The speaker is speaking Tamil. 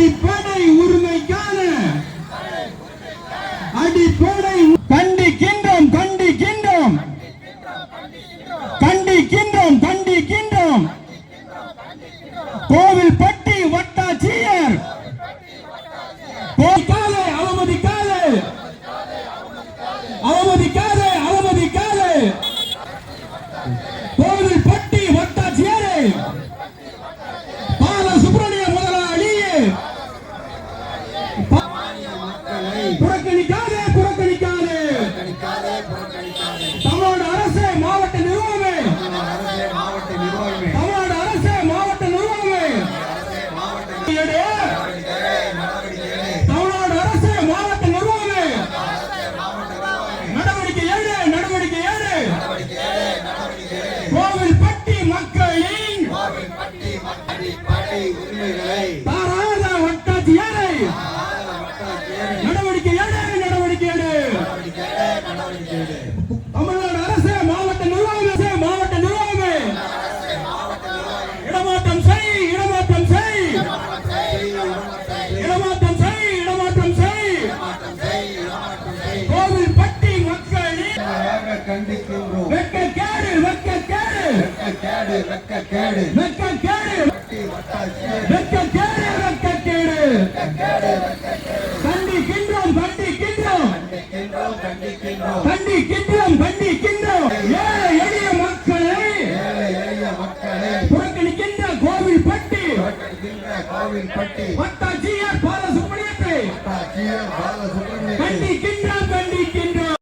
அடிப்படை உரிமைக்கான அடிப்படை கண்டிக்கின்றோம் கண்டிக்கின்றோம். கண்டிக்கின்றோம் கண்டிக்கின்றோம். கோவில்பட்டி வட்டாட்சியர். தமிழ்நாடு அரசு மாவட்ட நிர்வாகமே. மாவட்ட நிர்வாகமே தமிழ்நாடு அரசு மாவட்ட நிர்வாகமே. தமிழ்நாடு அரசு மாவட்ட நிர்வாகமே. நடவடிக்கை ஏடு நடவடிக்கை ஏடு கோவில்பட்டி மக்களின் பட்டி உரிமைகளை தமிழ்நாடு அரசு மாவட்ட நிர்வாகமே மாவட்ட நிர்வாகமே. இடமாற்றம் செய் இடமாற்றம் செய். இடமாற்றம் செய் இடமாற்றம் செய். கோவில்பட்டி மக்களின் கண்டிக்கின்றோம் வெக்க கேடு வெக்க கேடு கேடு வெக்க கேடு வெக்க கேடு பட்டி வட்டாட்சியர் வெக்க கேடு வெக்க கேடு கண்டிக்கின்றோம். கண்டிக்கின்றோம் கண்டிக்கின்றோம். ஏழை எளிய மக்களை புறக்கணிக்கின்ற கோவில் பட்டி கோவில் பட்டி பட்டாச்சியர் பாலசுப்ரமணியத்தை.